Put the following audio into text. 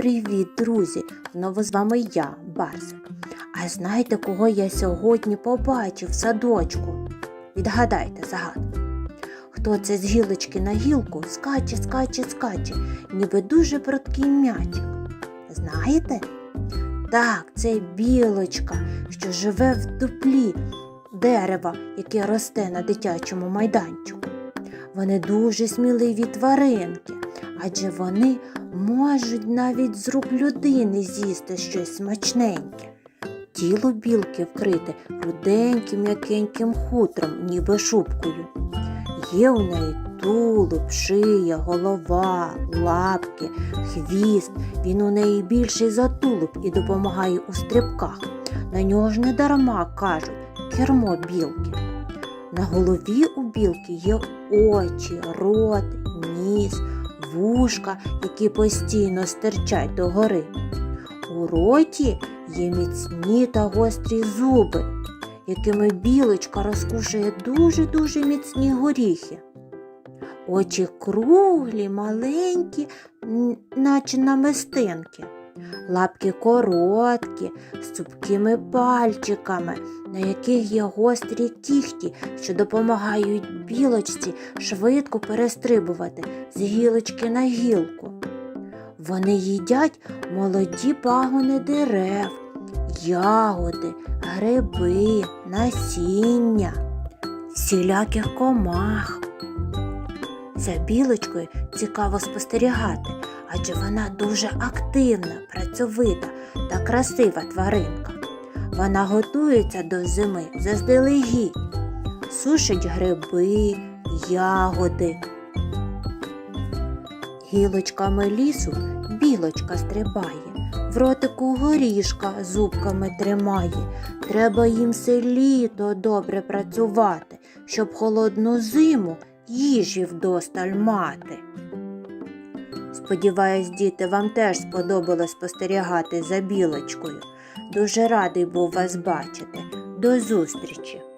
Привіт, друзі! Знову з вами я, Барсик. А знаєте, кого я сьогодні побачив в садочку? Відгадайте загадку. Хто це з гілочки на гілку скаче, скаче, скаче, ніби дуже пруткий м'ячик. Знаєте? Так, це білочка, що живе в дуплі дерева, яке росте на дитячому майданчику. Вони дуже сміливі тваринки, адже вони можуть навіть з рук людини з'їсти щось смачненьке. Тіло білки вкрите руденьким м'якеньким хутром, ніби шубкою. Є у неї тулуб, шия, голова, лапки, хвіст. Він у неї більший за тулуб і допомагає у стрибках. На нього ж не дарма кажуть кермо білки. На голові у білки є очі, рот, ніс, вушка, які постійно стирчать догори. У роті є міцні та гострі зуби, якими білочка розкушує дуже-дуже міцні горіхи. Очі круглі, маленькі, наче намистинки. Лапки короткі, з цупкими пальчиками, на яких є гострі кіхті, що допомагають білочці швидко перестрибувати з гілочки на гілку. Вони їдять молоді пагони дерев, ягоди, гриби, насіння, всіляких комах. За білочкою цікаво спостерігати, адже вона дуже активна, працьовита та красива тваринка. Вона готується до зими заздалегідь, сушить гриби, ягоди. Гілочками лісу білочка стрибає, в ротику горішка зубками тримає. Треба їм все літо добре працювати, щоб холодну зиму їжі вдосталь мати. Сподіваюсь, діти, вам теж сподобалось спостерігати за білочкою. Дуже радий був вас бачити. До зустрічі!